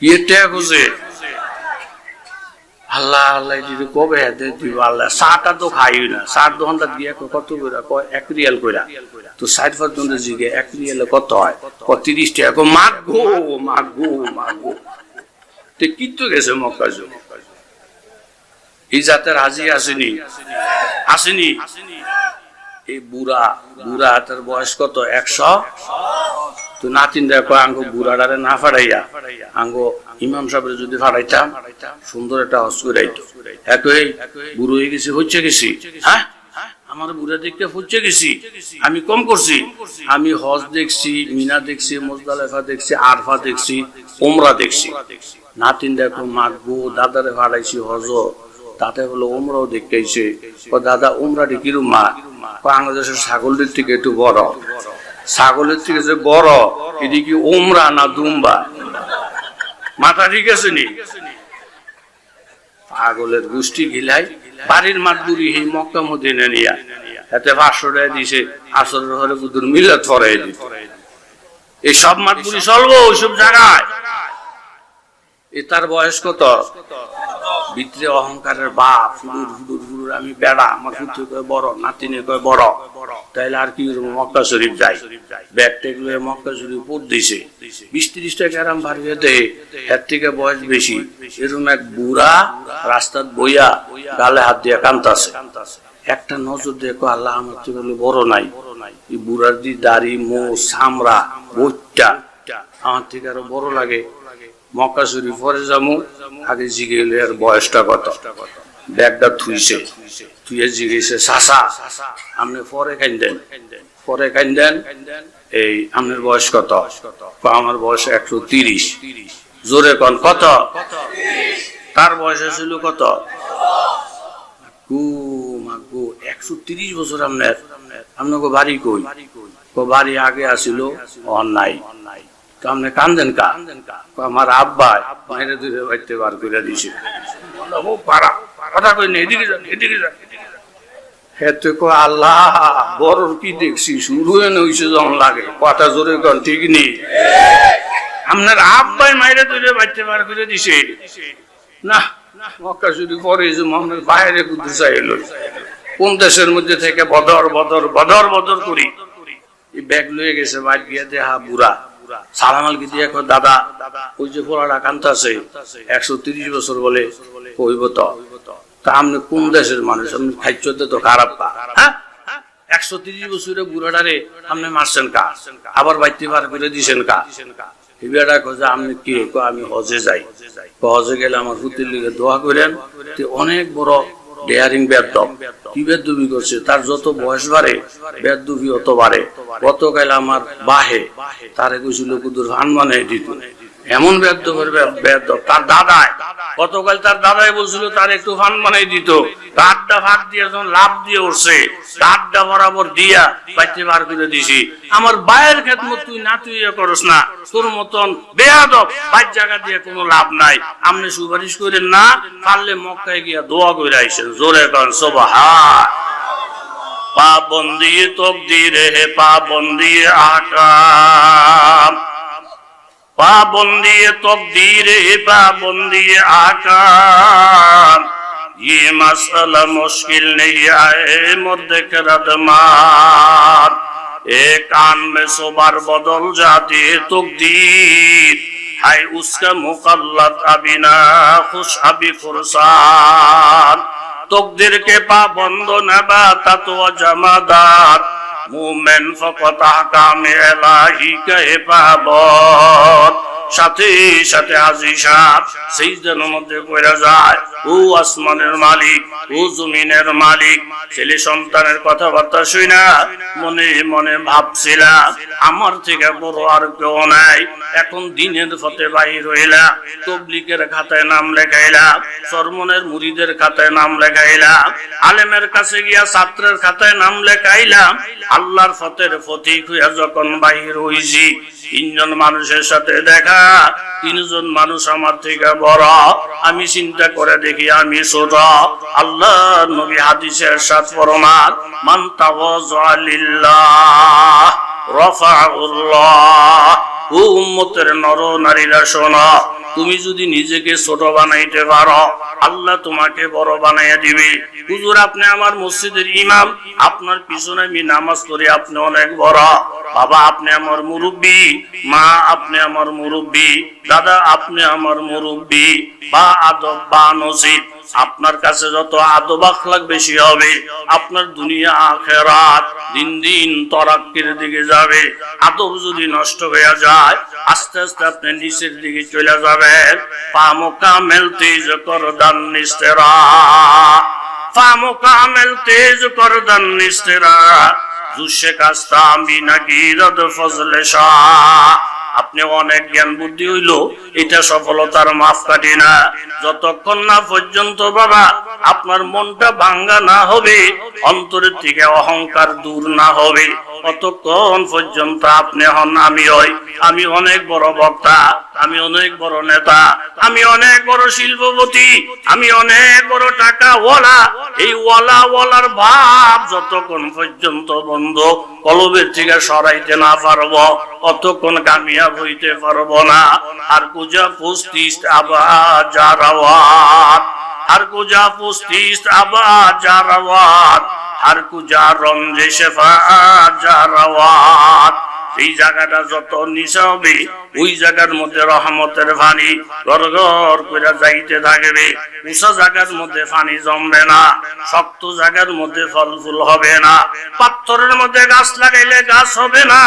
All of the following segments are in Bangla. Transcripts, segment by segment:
কি আল্লাহ আল্লাহ দিদি কবে? আল্লাহ। চাটা তো খাই না। চার দোকানটা দিয়ে কত কয়, এক রিয়াল কইরা। তো ষাট পর্যন্ত জিগে, এক রিয়ালে কত হয়? ক তিরিশ টাকা। মাগ গো, মাগ কিন্তু গেছে মক্কা যুগ এই জাতের হাজি আসেনি। আসেনি। এই বুড়া বুড়া হাতের বয়স কত? একশো? তো নাতিন দেখো আঙ্গো বুড়াডারে না ফাড়াইয়া, আঙ্গো ইমাম সাহেবের যদি ফাড়াইতাম, সুন্দর একটা হস করাইতো একই, বুড়ো হয়ে গেছি হচ্ছে গেছি। হ্যাঁ? আমার বুড়া দেখতে হচ্ছে গেছি। আমি কম করছি। আমি হজ দেখছি, মিনা দেখছি, মোজদালেফা দেখছি, আরফা দেখছি ওমরা দেখছি। নাতিন দেখো মাগবো দাদারে ফাড়াইছি হজ তাতে হলো ওমরাও দেখতেছে দাদা ওমরাটি কিরম মা? বাংলাদেশের ছাগলটির থেকে একটু বড়। ছাগলের থেকে যে বড় এদিকে ওমরা না দুম্বা? মাথা ঠিক আছে নি? পাগলের গোষ্ঠী গিলাই, বাড়ির মাঠ বুড়ি হে মক্কা মদিনে নিয়া। এতে পাঁচশো দিছে, আসরের ঘরে বুধুর মিলে থরাই দিত এই সব মাঠ বুড়ি চলবো ওইসব জায়গায় তার বয়স কত? ভিতরে অহংকারের বাপ ফুডুর ফুডুর আমি বেড়া, আমার পুত্র কয় বড়, নাতিনে কয় বড়। তাইলে আর কি মক্কা শরীফ যাই। ব্যাগ টেক লয়ে মক্কা শরীফ পড় দিছে। বিশ ত্রিশ টাকা আরাম ভারিয়ে দে, এর থেকে বয়স বেশি। এরকম এক বুড়া রাস্তাত বইয়া গালে হাত দিয়ে কান্তাছে একটা নজর দেখো, আল্লাহ আমার থেকে বড় নাই। বুড়ার দি দাড়ি মো সামরা বইটা, আমার থেকে আরও বড় লাগে। মক্কা শরীফ পরে যাব, আগে জিগে এলে আর বয়সটা কত? ব্যাগটা থুইছে। থুয়ে জিগেছে, সাসা আপনি পরে খাইন দেন পরে খাইন দেন এই আপনার বয়স কত? আমার বয়স একশো তিরিশ। জোরে কন, কত? তার বয়স ছিল কত? একশো তিরিশ বছর আপনার আপনাকে বাড়ি কই? বাড়ি আগে আসিল অন্যায়। তো কান্দেন কা? আমার আব্বা দূরে বাড়িতে বার করে দিছে কো আল্লাহ বড় কি দেখছি? শুরু লাগে। কথা জোরে কন, ঠিক নেই আপনার আব্বাই মাইরে দূরে বাড়িতে বার করে দিছে না মক্কা যদি পরে যে মোহাম্মদ বাইরে কুদ্দু চাইল কোন দেশের মধ্যে থেকে বদর বদর বদর বদর করি? এই ব্যাগ লয়ে গেছে, বাইর গিয়ে দেহা বুড়া। সালাম দিয়ে কয়, দাদা ওই যে কান্তাছে একশো তিরিশ বছর বলে কইব তো। তা আপনি কোন দেশের মানুষ? আপনি তো খারাপ পা। হ্যাঁ? একশো তিরিশ বছরে বুড়াটারে আপনি মারছেন কা? আবার বাইতে বার করে দিছেন কা? হিবিয়াটা কয়ে আপনি কি? আমি হজে যাই। হজে গেলে আমার পুতির লিগে দোয়া করেন। অনেক বড় ডেয়ারিং বেদব। কি বেদুবি করছে? তার যত বয়স বাড়ে, বেদুবি অত বাড়ে। গতকাল আমার বাহে, তারে কইছিল কুদুর হান মানে দিত। এমন বেদবের বেদব তার দাদায়, গতকাল তার দাদাই বলছিল, তার একটু ফান বানাই দিত। তারটা ভাগ দিয়ে যখন লাভ দিয়ে উঠছে তারটা বরাবর দিয়া বাইতে বার করে দিছি। আমার বায়ের খেদমত তুই না, তুই করস না। তোর মতন বেয়াদব বাইর জায়গা দিয়ে কোনো লাভ নাই। আপনি সুপারিশ করেন না, পারলে মক্কায় গিয়া দোয়া করে আইসেন। জোরে কন সোবাহার পাবন্দি তকদিরে হে পাবন্দি আকাম। পাবন দিয়ে তকদিরে, পাবন দিয়ে আকার। ই মাসালা মুশকিল নেই, আয়ে মধ্যে কেরাদমার এ কান মে সোবার বদল জাতি তকদির। হাই উসকে মুকাল্লাত আবিনা খুশ, আবি ফুরসান তকদিরকে পাবন্দ নেবা তাতো জামাদার। মুমেন ফকত আহকামে এলাহি কে পাবত সাথে সাথে সেই জনের মধ্যে পড়ে যায়। ও আসমানের মালিক, ও জমিনের মালিক, ছেলে সন্তানের কথাবার্তা শুই না, মনে মনে ভাবছিলাম আমার থেকে বড় আর কেউ নাই, এখন দিনের ফতে বাহির হইলাম তবলিকের খাতায় নাম লেখাইলা, সরমনের মুড়িদের খাতায় নাম লেখাইলা, আলেমের কাছে গিয়া ছাত্রের খাতায় নাম লেখাইলাম আল্লাহর ফতের ফতিক হইয়া যখন বাহির হইছি তিনজন মানুষের সাথে দেখা, তিনজন মানুষ আমার থেকে বড়। আমি চিন্তা করে দেখি, আমি ছোট। আল্লাহ নবী হাদিসের সাথ পরমার মান তাওয়াজ্জা লিল্লাহ রফাউল্লাহ ও উম্মতের নর নারীরা শোনো তুমি যদি নিজেকে ছোট বানাইতে পারো, আল্লাহ তোমাকে বড় বানাইয়া দিবে। হুজুর, আপনি আমার মসজিদের ইমাম, আপনার পিছনে আমি নামাজ পড়ি, আপনি অনেক বড়। বাবা, আপনি আমার মুরব্বী, মা, আপনি আমার মুরব্বী, দাদা, আপনি আমার মুরব্বী, বা আদব, বা নসিব আপনার কাছে যত আদব আখলাক বেশি হবে, আপনার দুনিয়া আখেরাত দিন দিন তরাক্কির দিকে যাবে। আদব যদি নষ্ট হয়ে যায়, আস্তে আস্তে আপনি নিচের দিকে চলে যাবেন। পামকা মেলতে কর দান নিস্তেরা। পামকা মেলতে কর দান নিস্তেরা। জুসে কাস্তা বিনা গিরদ ফজলে শাহ। আপনি অনেক জ্ঞান বুদ্ধি হইল, এটা সফলতার মাফ কাটে না। যতক্ষণ না পর্যন্ত বাবা, আপনার মনটা ভাঙ্গা না হবে, অন্তরের থেকে অহংকার দূর না হবে। ততক্ষণ পর্যন্ত আপনি হন আমি হই আমি অনেক বড় বক্তা। আমি অনেক বড় নেতা, আমি অনেক বড় শিল্পপতি, আমি অনেক বড় টাকা ওয়ালা এই ওয়ালা ওয়ালার ভাব যতক্ষণ পর্যন্ত বন্ধ, কলবের থেকে সরাইতে না পারব অতক্ষণ কামিয়াব হইতে পারব না। আর কুজা পুস্তিস আবার যারাওয়াত আর কুজা পুস্তিস আবার যারাওয়াত আর কুজা রঞ্জে শেফা যারাওয়াত এই জায়গাটা যত নিচে হবে ওই জায়গার মধ্যে রহমতের পানি ঘর ঘর করে যাইতে থাকবে। উঁচা জায়গার মধ্যে পানি জমবে না, শক্ত জায়গার মধ্যে ফল ফুল হবে না। পাথরের মধ্যে গাছ লাগাইলে গাছ হবে না।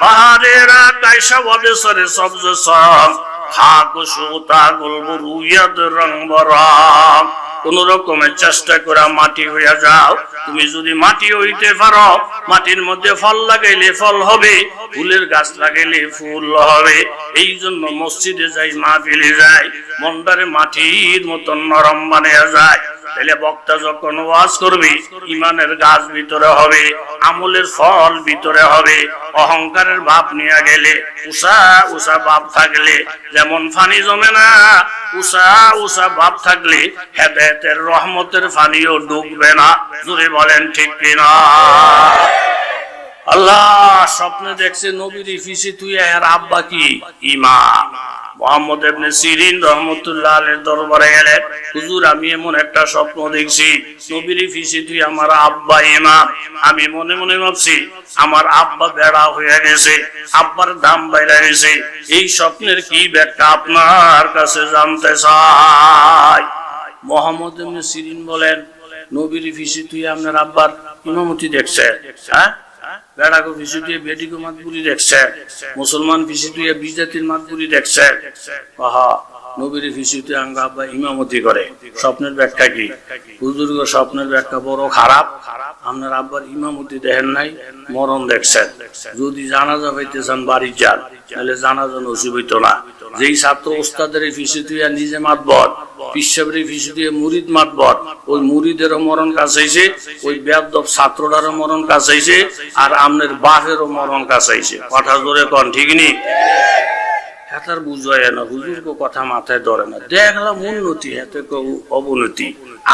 পাহাড়ের কাইসা অবেসরে সবজ সব, খাক সুতা গল্প রুইয়াদ রং বরং। কোন রকমের চেষ্টা করা মাটি হইয়া যাও। তুমি যদি মাটি হইতে পারো, মাটির মধ্যে ফল লাগাইলে ফল হবে, ফুলের গাছ লাগাইলে ফুল হবে। এই জন্য মসজিদে যাই মা ফেলে যায় মন্দারে মাটির মতন নরম বানিয়ে যায় তাহলে বক্তা যখন ওয়াজ করবে, ইমানের গাছ ভিতরে হবে, আমলের ফল ভিতরে হবে, অহংকারের ভাব নিয়ে গেলে, উষা উষা ভাব থাকলে, যেমন ফানি জমে না, উষা উষা ভাব থাকলে, হেদায়তের রহমতের ফানিও ডুববে না। জুড়ে বলেন ঠিক কিনা? আল্লাহ, স্বপ্নে দেখছে নবীর ইফিসি তুই আর আব্বা কি? ইমাম মোহাম্মদ ইবনে সিরিন রহমতুল্লাহ আলের দরবারে গেলেন। হুজুর, আমি এমন একটা স্বপ্ন দেখছি। নবীর ফিসি তুই আমার আব্বা ইমাম আমি মনে মনে ভাবছি, আমার আব্বা বেড়া হয়ে গেছে, আব্বার দাম বাইরে গেছে। এই স্বপ্নের কি ব্যাখ্যা আপনার কাছে জানতে চাই? মোহাম্মদ ইবনে সিরিন বলেন, নবীর ফিসি তুই আপনার আব্বার ইমামতি দেখছে। হ্যাঁ? বেড়াকো ফিসি তুই বেটিকো মাতবুরি দেখছে মুসলমান ফিসি তুই বিজাতির মাতবুরি দেখছে। আহা। নবীর ফিসিতে আঙ্গা আব্বা ইমামতি করে। স্বপ্নের ব্যাখ্যা কি? হুজুর্গ, স্বপ্নের ব্যাখ্যা বড় খারাপ। আপনার আব্বার ইমামতি দেখেন নাই, মরণ দেখছেন। যদি জানাজা হইতে চান বাড়ি যান, তাহলে জানাজা নসিব না। যেই ছাত্র ওস্তাদের ফিসি তুইয়া নিজে মাতবর, পিসাবের ফিসি দিয়ে মুরিদ মাতবর, ওই মুরিদেরও মরণ কাছাইছে ওই বেদব ছাত্রটারও মরণ কাছাইছে আর আমনের বাপেরও মরণ কাছাইছে কথা জোরে কন, ঠিক নি? বুঝায় না কথা মাথায় ধরে না। দেখলাম উন্নতি অবনতি।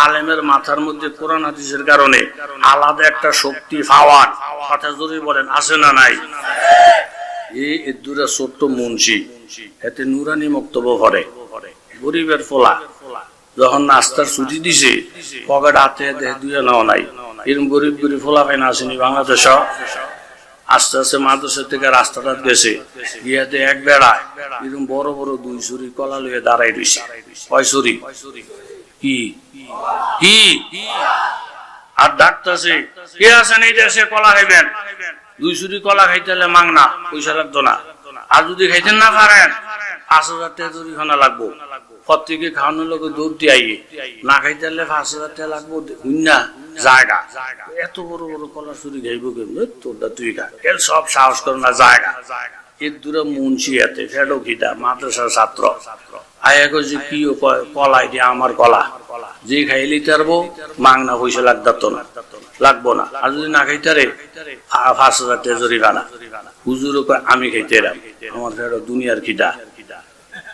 আলেমের মাথার মধ্যে কোরআন হাদিসের কারণে আলাদা একটা শক্তি, পাওয়ার। কথা যদি বলেন, আছে না নাই? এই ছোট্ট মুন্সি, এতে নুরানি বক্তব্য ভরে গরিবের ফোলা। যখন নাস্তার ছুটি দিছে, পকেট হাতে দুয়ে নাও নাই। এরকম গরিব গরিব ফোলা পাই না আসেনি বাংলাদেশ। আস্তে আস্তে মাদ্রাসা থেকে রাস্তাটা গেছে। গিয়াতে এক বেড়ায় এরকম বড় বড় দুই চুরি কলা লইয়ে দাঁড়াই রয়েছে কয় চুরি কি? কি? আর ডাকতেছে, কে আছেন এই দেশে? কলা খাইবেন? দুই চুরি কলা খাইতে হলে মাংনা, পয়সা লাগতো না। আর যদি খাইতেন না পারেন, পাঁচ হাজার টাকা জরিখানা লাগবো। প্রত্যেকে খাওয়ানোর লোক দৌড় দিয়ে আইয়ে না খাইতে পাঁচ হাজার টাকা লাগবো হুন্না জায়গা। এত বড় বড় কলা চুরি খাইব কেমন? তোরটা তুই খা। এর সব সাহস করে না, জায়গা। এর দূরে মুন্সি এতে ফেডো খিদা মাদ্রাসার ছাত্র। আয়া কইছে কি কলা এটি আমার কলা। যে খাইলি তারবো, মাংনা পয়সা লাগতো না, লাগবো না। আর যদি না খাইতারে পাঁচ হাজার টাকা জরিমানা। হুজুর আমি খাইতে এরাম আমার ফেরো দুনিয়ার খিদা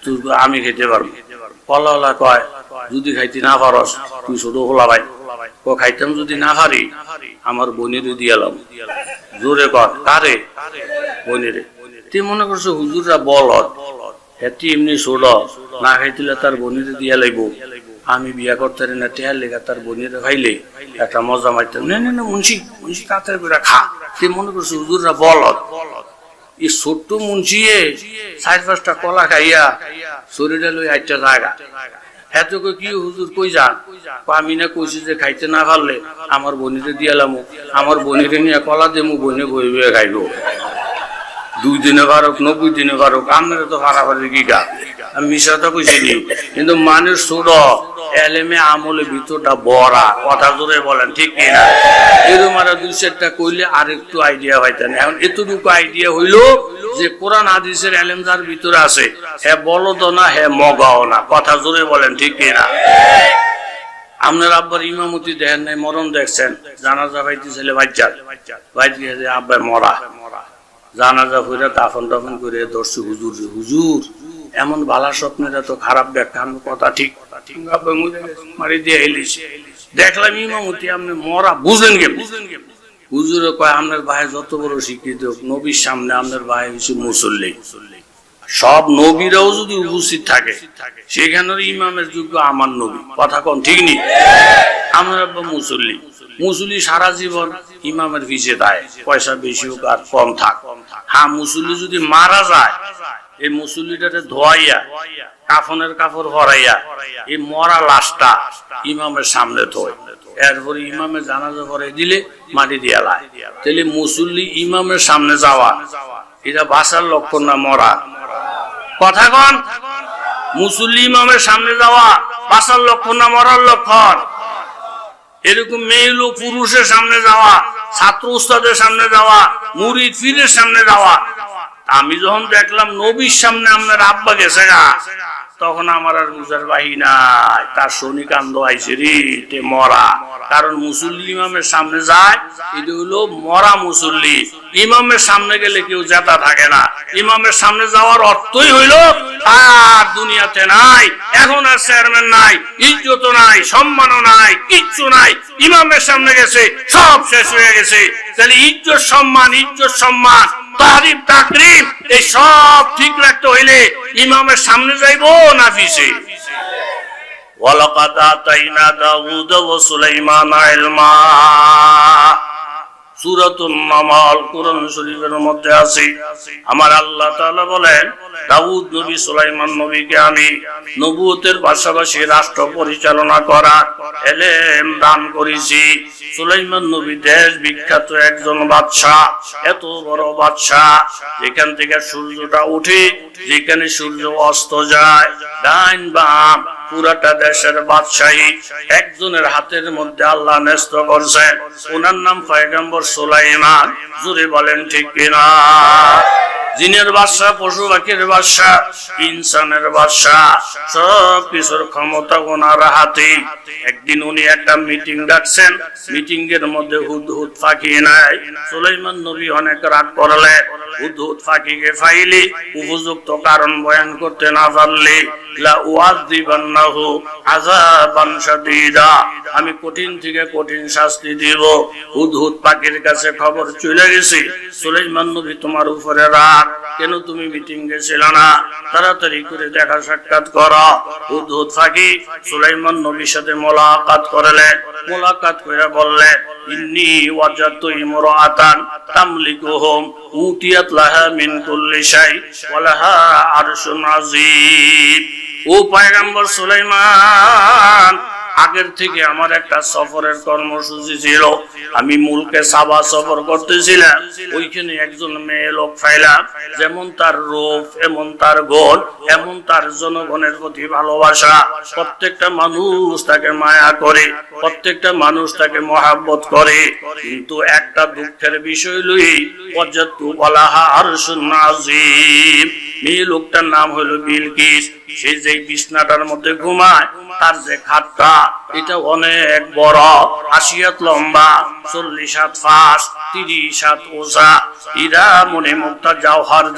তুই আমি খাইতে পারব। কলা কয়, যদি খাইতে না পারস, তুই শুধু হোলা ভাই। ও খাইতাম যদি না পারি আমার বোনের দিয়ালাম জোরে কর কারে? বোনেরে। তুই মনে করছ, হুজুররা বল হেতি এমনি ছোট না খাইতিলে তার বনিরে দিয়া লাগবো আমি বিয়া করতে না টেহার লেগা তার বনিরে খাইলে একটা মজা মারতাম না না মুন্সি মুন্সি কাতের করে খা। সে মনে করছে, হুজুররা বলত এই ছোট্ট মুন্সিয়ে চার পাঁচটা কলা খাইয়া শরীরে লই আটটা জায়গা কি হুজুর কই যান? আমি না কইছি যে খাইতে না পারলে আমার বনিরে দিয়ালাম আমার নিয়ে কলা দেমু বই খাইব। দুই দিনে পারুক, নব্বই দিনে পারুক আপনারা তো পারাপারি কি গা? আমি মিশাটা কইছিনি কিন্তু মানুষ ছোট এলেমে আমলে ভিতরটা বড়া কথা জোরে বলেন, ঠিক কিনা? এরকম আর দুই চারটা কইলে আর একটু আইডিয়া হইতেন এখন এতটুকু আইডিয়া হইল যে কোরআন হাদিসের ভিতরে আছে বলদ না হ্যাঁ মগাও না কথা জোরে বলেন, ঠিক কিনা? আপনার আব্বার ইমামতি দেখেন নাই, মরণ দেখছেন। জানাজা ভাইতে ছেলে বাচ্চা মরা। জানাজা হইরা দাফন করে হুজুর হুজুর। এমন বালা স্বপ্নের এত খারাপ ব্যাখ্যা, কথা ঠিক। কথা ঠিক মারি দিয়ে এলিছি দেখলাম ইমামতি আপনি মরা বুঝলেন বুঝলেন হুজুরে কয় আপনার ভাই যত বড় শিক্ষিত হোক, নবীর সামনে আপনার ভাই হচ্ছে মুসল্লি। সব নবীরাও যদি উপস্থিত থাকে সেখানের ইমামের যোগ্য আমার নবী। কথা কন ঠিক নেই আমার আব্বা মুসল্লি। মুসল্লি সারা জীবন ইমামের পিছে দেয় পয়সা বেশি হোক আর কম থাক। হ্যাঁ মুসুলি যদি মারা যায়, এই মুসল্লিটাকে ধোয়াইয়া, কাফনের কাপড় ভরাইয়া, এই মরা লাশটা ইমামের সামনে ধোয় এরপরে ইমামের জানাজা ভরাই দিলে মাটি দিয়া লায়। তাহলে মুসল্লি ইমামের সামনে যাওয়া, এটা বাসার লক্ষণ না মরা? কথা কন। মুসল্লি ইমামের সামনে যাওয়া বাসার লক্ষণ না মরার লক্ষণ? এরকম মেয়ে লোক পুরুষের সামনে যাওয়া, ছাত্র উস্তাদের সামনে যাওয়া মুড়ি ফিরের সামনে যাওয়া। আমি যখন দেখলাম নবীর সামনে আপনার আব্বা গেছে গা। তখন আমার আর বুঝার বাহি নাই। তার শনি কান্দ রে মরা। কারণ মুসল্লি ইমামের সামনে যায়, এটা হলো মরা মুসল্লি। ইমামের সামনে গেলে কেউ জেতা থাকে না। ইমামের সামনে যাওয়ার অর্থই হইল, আর দুনিয়াতে নাই, এখন আর চেয়ারম্যান নাই ইজ্জত নাই, সম্মানও নাই, কিচ্ছু নাই। ইমামের সামনে গেছে, সব শেষ হয়ে গেছে। তাহলে ইজ্জত সম্মান ইজ্জত সম্মান। তারিফ তাকরিম, এই সব ঠিক রাখতে হইলে ইমামের সামনে যাইবো না পিছে? দাউদ ইলমা নামাল শরীফের মধ্যে আছে। আমার আল্লাহ তাআলা বলেন, দাউদ নবী, সুলাইমান নবীকে আমি নবুয়তের পাশাপাশি রাষ্ট্র পরিচালনা করা এলেম দান করেছি। সুলাইমান নবী দেশ বিখ্যাত একজন বাদশাহ, এত বড় বাদশাহ। যেখান থেকে সূর্যটা উঠে, যেখানে সূর্য অস্ত যায়, ডাইন বাম, পুরাটা দেশের বাদশাহী। একজনের হাতের মধ্যে আল্লাহ ন্যস্ত করছেন। ওনার নাম পয়গম্বর সুলাইমান। জুড়ে বলেন, ঠিক কিনা? জিনের বাদশা, পশু পাখির বাদশা, ইনসানের বাদশা, সব কিছুর ক্ষমতা ওনার হাতে। একদিন উনি একটা মিটিং ডাকছেন মিটিং এর মধ্যে হুদ হুদ ফাঁকি নাই। সুলাইমান নবী অনেক রাগ করলে, হুদ হুদ ফাঁকিকে ফাইলি, উপযুক্ত কারণ বয়ান করতে না পারলে আমি কঠিন থেকে কঠিন শাস্তি দিব। হুদ হুদ পাখির কাছে খবর চলে গেছে। সুলাইমান নবী তোমার উপরে রাগ কেন তুমি মিটিং গেছিল না? তাড়াতাড়ি করে দেখা সাক্ষাৎ করো। হুদ ফাঁকি সুলাইমান নবীর সাথে মোলাকাত করলেন মোলাকাত করে বললেন ইন্নি ওয়াজাতু তামলিকুহুম উতিয়াত লাহা মিন কুল্লি শাই আরশুন ও পয়গম্বর সুলাইমান আগের থেকে আমার একটা সফরের কর্মসূচি ছিল। আমি মূলকে সাবা সফর করতেছিলাম। ওইখানে একজন মেয়ে লোক ফাইলাম যেমন তার রূপ, এমন তার গোল, এমন তার জনগণের প্রতি ভালোবাসা। প্রত্যেকটা মানুষ তাকে মায়া করে, প্রত্যেকটা মানুষ তাকে মহাব্বত করে। কিন্তু একটা দুঃখের বিষয় লই পর্যাপ্ত বলা আর নাজিম। মেয়ে লোকটার নাম হলো বিলকিস। সে যে বিছনাটার মধ্যে ঘুমায় তার যে খাটটা এটা অনেক বড় আশি লম্বা। চল্লিশ হাত ফাঁস তিরিশ হাত ইরা মনে মুক্তা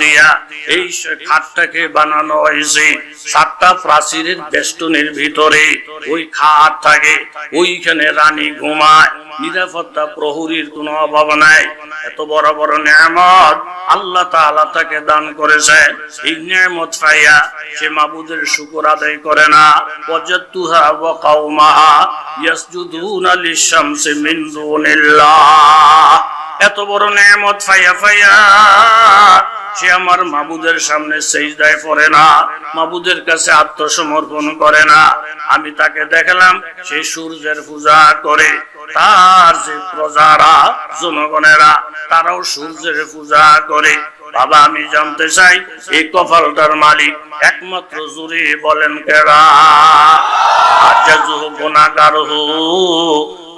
দিয়া এই খাটটাকে বানানো হয়েছে। সাতটা প্রাচীরের বেষ্টনের ভিতরে ওই খাট থাকে, ওইখানে রানী ঘুমায়। নিরাপত্তা প্রহরীর কোনো অভাব নাই। এত বড় বড় নিয়ামত আল্লাহ তাআলা তাকে দান করেছে। এই নিয়ামত পাইয়া সে মাবুদের শুকর আদায় করে না। ওয়াজাতুহা ওয়া কাওমাহা ইয়াসজুদুনা লিশ-শামসি মিন এত বড় নিয়ামত পাইয়া পাইয়া সে আমার মাবুদের সামনে সেজদায় পড়ে না, মাবুদের কাছে আত্মসমর্পণ করে না। আমি তাকে দেখলাম সে সূর্যের পূজা করে, তার যে প্রজারা, জনগণেরা, তারাও সূর্যের পূজা করে। বাবা, আমি জানতে চাই, এই কপালটার মালিক একমাত্র জুড়ে বলেন কেরা? আজাজু গুনাহগার হো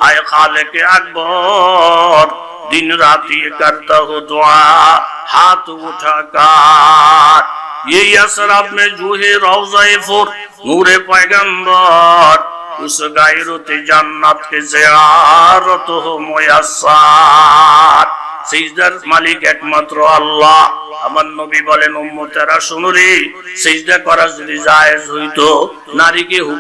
আয় খালেকে আকবর दिन रात ये करता हो दुआ हाथ उठा कर ये असराब में जूहे रोजाए फुर नूरे पैगंबर उस गायरते जन्नत के जियारत हो मुयस्सर সিজদার মালিক একমাত্র আল্লাহ আমার নবী বলেন উম্মতেরা শুনুরি সিজদা করা যদি জায়েজ হইতো নারীকে হুকুম